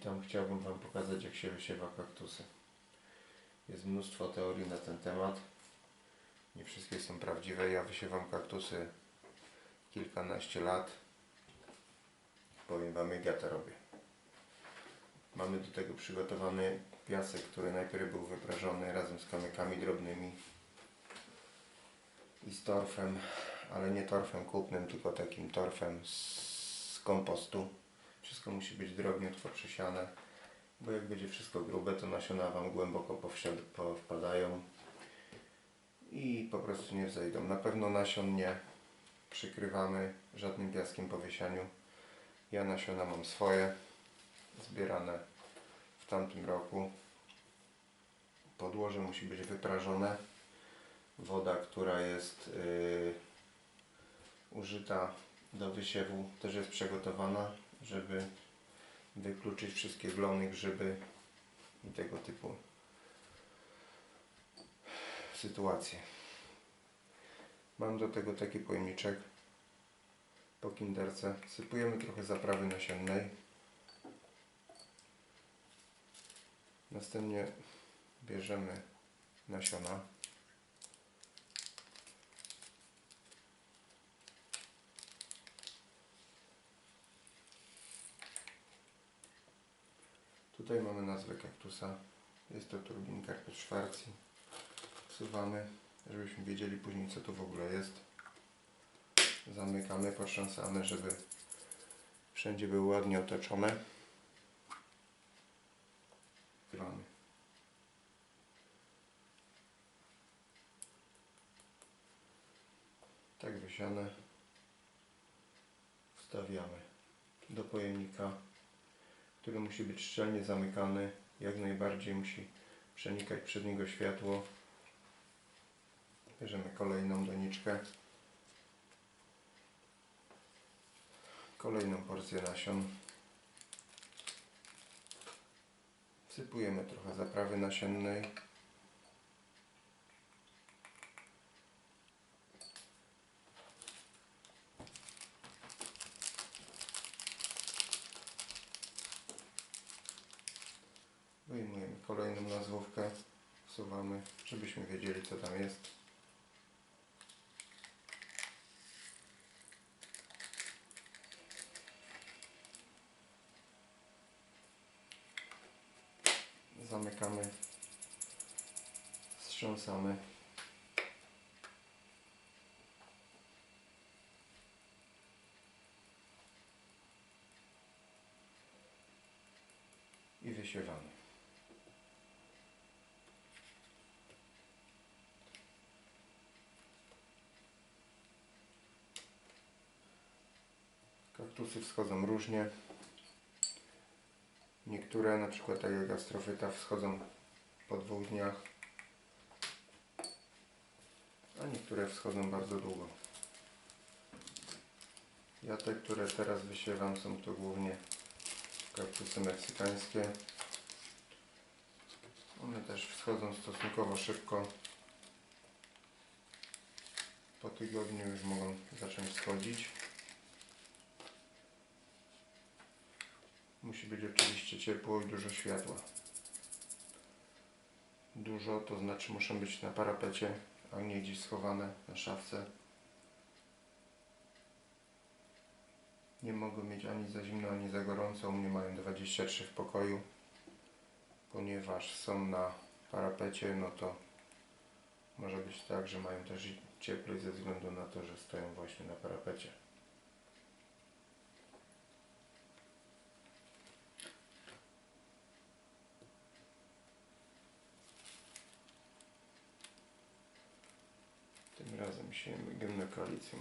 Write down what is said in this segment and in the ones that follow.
Witam, chciałbym Wam pokazać jak się wysiewa kaktusy. Jest mnóstwo teorii na ten temat. Nie wszystkie są prawdziwe. Ja wysiewam kaktusy kilkanaście lat. Powiem Wam jak ja to robię. Mamy do tego przygotowany piasek, który najpierw był wyprażony razem z kamykami drobnymi i z torfem, ale nie torfem kupnym, tylko takim torfem z kompostu. Wszystko musi być drobniutko przesiane, bo jak będzie wszystko grube, to nasiona Wam głęboko powpadają i po prostu nie wzejdą. Na pewno nasion nie przykrywamy żadnym piaskiem po wysianiu. Ja nasiona mam swoje, zbierane w tamtym roku. Podłoże musi być wyprażone. Woda, która jest yy, użyta do wysiewu, też jest przygotowana, żeby wykluczyć wszystkie glony, grzyby i tego typu sytuacje. Mam do tego taki pojemniczek po kinderce. Sypujemy trochę zaprawy nasiennej. Następnie bierzemy nasiona. Tutaj mamy nazwę kaktusa. Jest to turbin karpet szwarcji. Wsuwamy, żebyśmy wiedzieli później co to w ogóle jest. Zamykamy, potrząsamy, żeby wszędzie były ładnie otoczone. Wkrywamy. Tak wysiane wstawiamy do pojemnika który musi być szczelnie zamykany, jak najbardziej musi przenikać przed niego światło. Bierzemy kolejną doniczkę, kolejną porcję nasion. Wsypujemy trochę zaprawy nasiennej. Kolejną nazwówkę, wsuwamy, żebyśmy wiedzieli co tam jest. Zamykamy, wstrząsamy. I wysiewamy. Kaktusy wschodzą różnie. Niektóre, na przykład tak jak astrofyta, wschodzą po dwóch dniach, a niektóre wschodzą bardzo długo. Ja te, które teraz wysiewam, są to głównie kaktusy meksykańskie. One też wschodzą stosunkowo szybko. Po tygodniu już mogą zacząć wschodzić. Musi być oczywiście ciepło i dużo światła. Dużo to znaczy muszą być na parapecie, a nie gdzieś schowane na szafce. Nie mogą mieć ani za zimno, ani za gorąco. U mnie mają 23 w pokoju. Ponieważ są na parapecie, no to może być tak, że mają też cieplej ze względu na to, że stoją właśnie na parapecie. Tym razem siejemy gymnokalicjum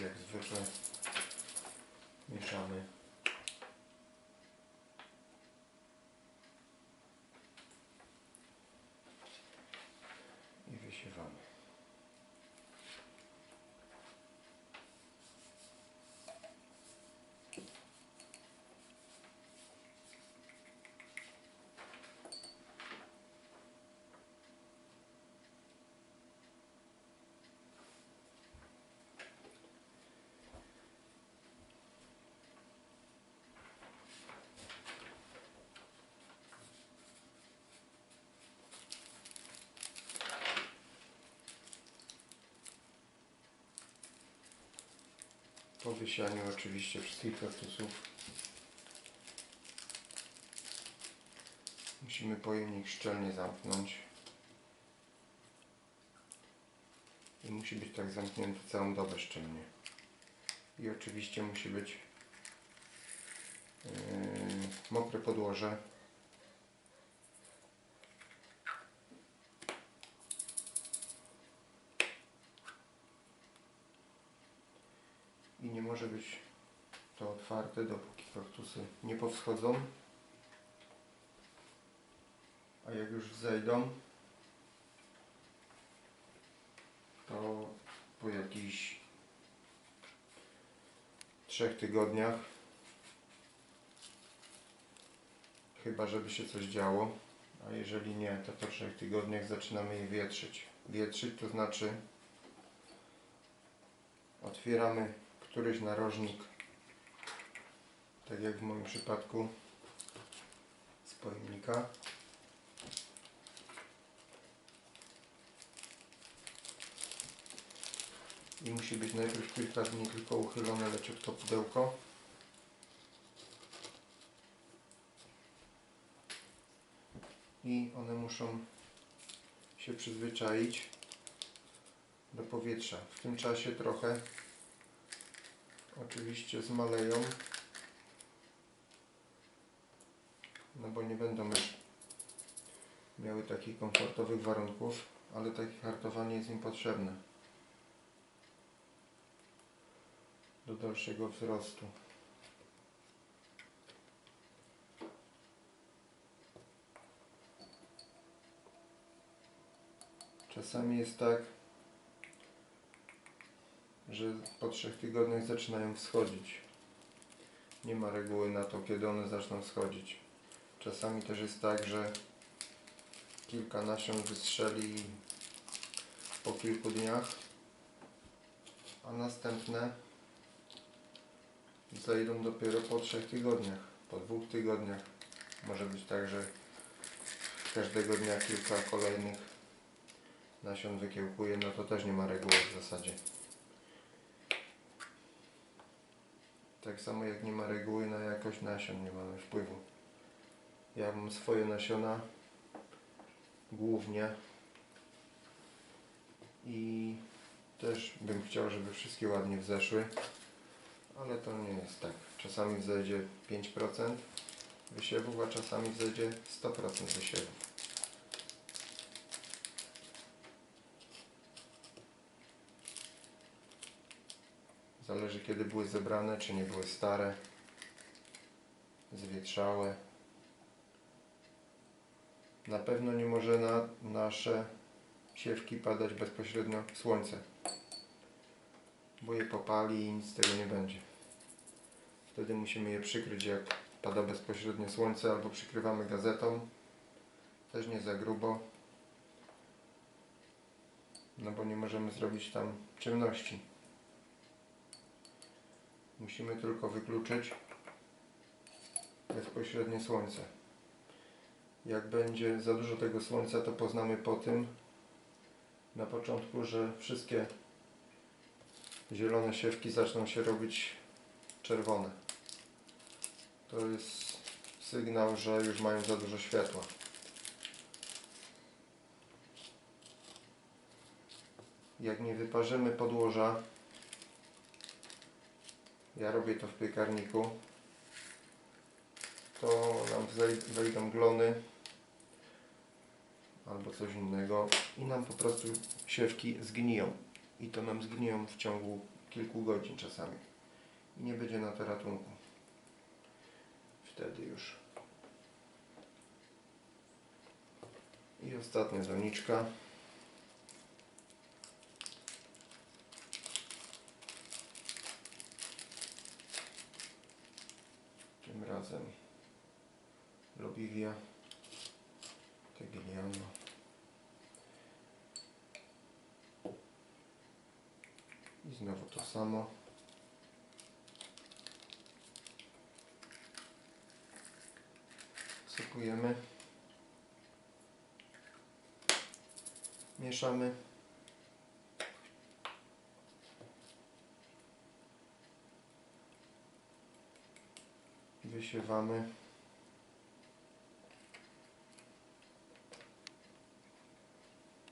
jak zwykle mieszamy. Po wysianiu oczywiście wszystkich kaktusów musimy pojemnik szczelnie zamknąć. I musi być tak zamknięty całą dobę szczelnie. I oczywiście musi być yy, mokre podłoże i nie może być to otwarte dopóki kaktusy nie powschodzą. A jak już zejdą to po jakichś trzech tygodniach chyba żeby się coś działo a jeżeli nie to po trzech tygodniach zaczynamy je wietrzyć. Wietrzyć to znaczy otwieramy któryś narożnik tak jak w moim przypadku z pojemnika. I musi być najpierw kilka dni tylko uchylone leciutko pudełko? I one muszą się przyzwyczaić do powietrza. W tym czasie trochę oczywiście zmaleją. No bo nie będą miały takich komfortowych warunków ale takie hartowanie jest im potrzebne. Do dalszego wzrostu. Czasami jest tak że po trzech tygodniach zaczynają wschodzić. Nie ma reguły na to, kiedy one zaczną wschodzić. Czasami też jest tak, że kilka nasion wystrzeli po kilku dniach, a następne zejdą dopiero po trzech tygodniach, po dwóch tygodniach. Może być tak, że każdego dnia kilka kolejnych nasion wykiełkuje, no to też nie ma reguły w zasadzie. Tak samo jak nie ma reguły na jakość nasion, nie mamy wpływu. Ja mam swoje nasiona głównie i też bym chciał, żeby wszystkie ładnie wzeszły, ale to nie jest tak. Czasami wzejdzie 5% wysiewów, a czasami wzejdzie 100% wysiewów. Zależy kiedy były zebrane, czy nie były stare, zwietrzałe. Na pewno nie może na nasze siewki padać bezpośrednio słońce, bo je popali i nic z tego nie będzie. Wtedy musimy je przykryć jak pada bezpośrednio słońce albo przykrywamy gazetą, też nie za grubo, no bo nie możemy zrobić tam ciemności. Musimy tylko wykluczyć bezpośrednie słońce. Jak będzie za dużo tego słońca, to poznamy po tym na początku, że wszystkie zielone siewki zaczną się robić czerwone. To jest sygnał, że już mają za dużo światła. Jak nie wyparzymy podłoża, ja robię to w piekarniku, to nam wejdą glony albo coś innego i nam po prostu siewki zgniją. I to nam zgniją w ciągu kilku godzin czasami. i nie będzie na to ratunku. Wtedy już. I ostatnia doniczka. Tym razem Lobivia Tegliano. I znowu to samo. Sypujemy. Mieszamy. Wysiewamy.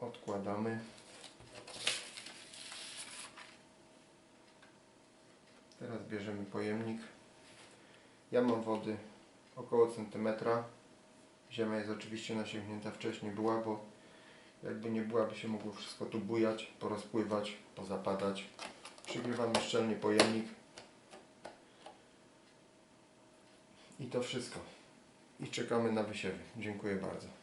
Odkładamy. Teraz bierzemy pojemnik. Ja mam wody około centymetra. Ziemia jest oczywiście nasięgnięta wcześniej była, bo jakby nie była, by się mogło wszystko tu bujać, porozpływać, pozapadać. Przygrywamy szczelnie pojemnik. I to wszystko. I czekamy na wysiewy. Dziękuję bardzo.